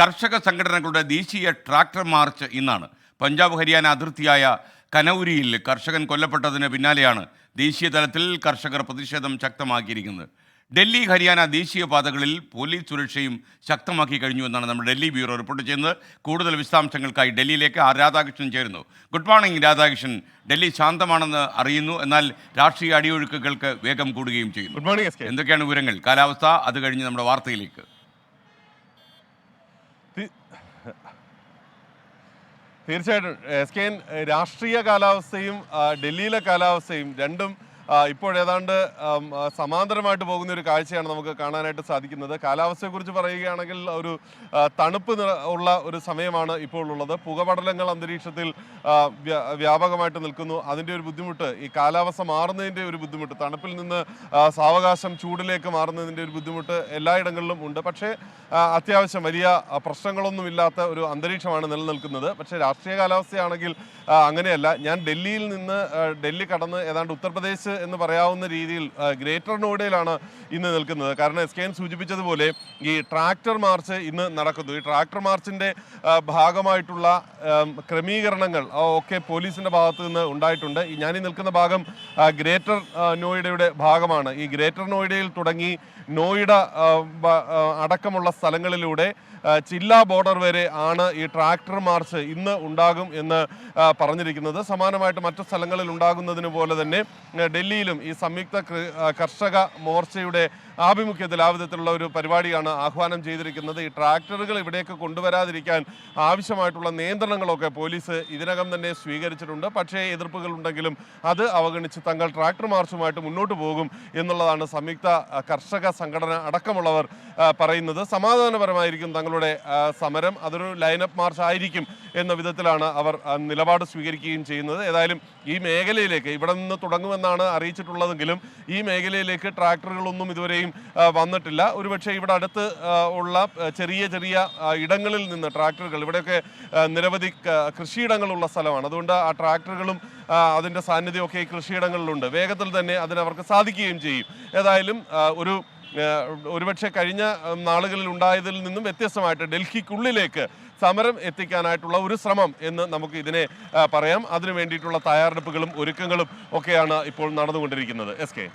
കർഷക സംഘടനകളുടെ ദേശീയ ട്രാക്ടർ മാർച്ച് ഇന്നാണ്. പഞ്ചാബ് ഹരിയാന അതിർത്തിയായ കനൌരിയിൽ കർഷകൻ കൊല്ലപ്പെട്ടതിന് പിന്നാലെയാണ് ദേശീയ തലത്തിൽ കർഷകർ പ്രതിഷേധം ശക്തമാക്കിയിരിക്കുന്നത്. ഡൽഹി ഹരിയാന ദേശീയ പാതകളിൽ പോലീസ് സുരക്ഷയും ശക്തമാക്കി കഴിഞ്ഞു എന്നാണ് നമ്മുടെ ഡൽഹി ബ്യൂറോ റിപ്പോർട്ട് ചെയ്യുന്നത്. കൂടുതൽ വിശദാംശങ്ങൾക്കായി ഡൽഹിയിലേക്ക് ആർ രാധാകൃഷ്ണൻ ചേരുന്നു. Good morning Radhakrishnan. ഡൽഹി ശാന്തമാണെന്ന് അറിയുന്നു. എന്നാൽ രാഷ്ട്രീയ അടിയൊഴുക്കുകൾക്ക് വേഗം കൂടുകയും ചെയ്യുന്നു. എന്തൊക്കെയാണ് വിവരങ്ങൾ? കാലാവസ്ഥ? അത് കഴിഞ്ഞ് നമ്മുടെ വാർത്തയിലേക്ക്. തീർച്ചയായിട്ടും എസ് കെ രാഷ്ട്രീയ കാലാവസ്ഥയും ഡൽഹിയിലെ കാലാവസ്ഥയും രണ്ടും ഇപ്പോൾ ഏതാണ്ട് സമാന്തരമായിട്ട് പോകുന്ന ഒരു കാഴ്ചയാണ് നമുക്ക് കാണാനായിട്ട് സാധിക്കുന്നത്. കാലാവസ്ഥയെക്കുറിച്ച് പറയുകയാണെങ്കിൽ ഒരു തണുപ്പ് ഉള്ള ഒരു സമയമാണ് ഇപ്പോൾ ഉള്ളത്. പുകപടലങ്ങൾ അന്തരീക്ഷത്തിൽ വ്യാപകമായിട്ട് നിൽക്കുന്നു. അതിന്റെ ഒരു ബുദ്ധിമുട്ട് ഈ കാലാവസ്ഥ മാറുന്നതിന്റെ ഒരു ബുദ്ധിമുട്ട് തണുപ്പിൽ നിന്ന് സാവകാശം ചൂടിലേക്ക് മാറുന്നതിന്റെ ഒരു ബുദ്ധിമുട്ട് എല്ലായിടങ്ങളിലും ഉണ്ട്. പക്ഷേ അത്യാവശ്യം വലിയ പ്രശ്നങ്ങളൊന്നും പ്രശ്നങ്ങളൊന്നുമില്ലാത്ത ഒരു അന്തരീക്ഷമാണ് നിലനിൽക്കുന്നത്. പക്ഷേ രാഷ്ട്രീയ കാലാവസ്ഥയാണെങ്കിൽ അങ്ങനെയല്ല. ഞാൻ ഡൽഹിയിൽ നിന്ന് ഡൽഹി കടന്ന് ഏതാണ്ട് ഉത്തർപ്രദേശ് എന്ന് പറയാവുന്ന രീതിയിൽ ഗ്രേറ്റർ നോയിഡയിലാണ് ഇന്ന് നിൽക്കുന്നത്. കാരണം എസ് കെ എൻ സൂചിപ്പിച്ചതുപോലെ ഈ ട്രാക്ടർ മാർച്ച് ഇന്ന് നടക്കുന്നു. ഈ ട്രാക്ടർ മാർച്ചിന്റെ ഭാഗമായിട്ടുള്ള ക്രമീകരണങ്ങൾ ഒക്കെ പോലീസിന്റെ ഭാഗത്ത് നിന്ന് ഉണ്ടായിട്ടുണ്ട് ഞാനീ നിൽക്കുന്ന ഭാഗം ഗ്രേറ്റർ നോയിഡയുടെ ഭാഗമാണ്. ഈ ഗ്രേറ്റർ നോയിഡയിൽ തുടങ്ങി നോയിഡ അടക്കമുള്ള സ്ഥലങ്ങളിലൂടെ ആ, ജില്ലാ ബോർഡർ വരെ ആണ് ഈ ട്രാക്ടർ മാർച്ച് ഇന്ന് ഉണ്ടാകും എന്ന് പറഞ്ഞിരിക്കുന്നത്. സമാനമായിട്ട് മറ്റു സ്ഥലങ്ങളിൽ ഉണ്ടാകുന്നതിന് പോലെ തന്നെ ഡൽഹിയിലും ഈ സംയുക്ത കർഷക മോർച്ചയുടെ ആഭിമുഖ്യത്തിൽ ആ വിധത്തിലുള്ള ഒരു പരിപാടിയാണ് ആഹ്വാനം ചെയ്തിരിക്കുന്നത്. ഈ ട്രാക്ടറുകൾ ഇവിടേക്ക് കൊണ്ടുവരാതിരിക്കാൻ ആവശ്യമായിട്ടുള്ള നിയന്ത്രണങ്ങളൊക്കെ പോലീസ് ഇതിനകം തന്നെ സ്വീകരിച്ചിട്ടുണ്ട്. പക്ഷേ എതിർപ്പുകൾ ഉണ്ടെങ്കിലും അത് അവഗണിച്ച് തങ്ങൾ ട്രാക്ടർ മാർച്ചുമായിട്ട് മുന്നോട്ട് പോകും എന്നുള്ളതാണ് സംയുക്ത കർഷക സംഘടന അടക്കമുള്ളവർ പറയുന്നത്. സമാധാനപരമായിരിക്കും തങ്ങളുടെ സമരം. അതൊരു ലൈനപ്പ് മാർച്ച് ആയിരിക്കും എന്ന വിധത്തിലാണ് അവർ നിലപാട് സ്വീകരിക്കുകയും ചെയ്യുന്നത്. ഏതായാലും ഈ മേഖലയിലേക്ക് ഇവിടെ നിന്ന് തുടങ്ങുമെന്നാണ് അറിയിച്ചിട്ടുള്ളതെങ്കിലും ഈ മേഖലയിലേക്ക് ട്രാക്ടറുകളൊന്നും ഇതുവരെയും ആ, വന്നിട്ടില്ല. ഒരുപക്ഷെ ഇവിടെ അടുത്ത് ഉള്ള ചെറിയ ചെറിയ ഇടങ്ങളിൽ നിന്ന് ട്രാക്ടറുകൾ ഇവിടെയൊക്കെ നിരവധി കൃഷിയിടങ്ങളുള്ള സ്ഥലമാണ്. അതുകൊണ്ട് ആ ട്രാക്ടറുകളും അതിന്റെ സാന്നിധ്യമൊക്കെ ഈ കൃഷിയിടങ്ങളിലുണ്ട്. വേഗത്തിൽ തന്നെ അതിനവർക്ക് സാധിക്കുകയും ചെയ്യും. ഏതായാലും ഒരു ഒരുപക്ഷെ കഴിഞ്ഞ നാളുകളിൽ ഉണ്ടായതിൽ നിന്നും വ്യത്യസ്തമായിട്ട് ഡൽഹിക്കുള്ളിലേക്ക് സമരം എത്തിക്കാനായിട്ടുള്ള ഒരു ശ്രമം എന്ന് നമുക്ക് ഇതിനെ പറയാം. അതിനു വേണ്ടിയിട്ടുള്ള തയ്യാറെടുപ്പുകളും ഒരുക്കങ്ങളും ഒക്കെയാണ് ഇപ്പോൾ നടന്നുകൊണ്ടിരിക്കുന്നത്. S K.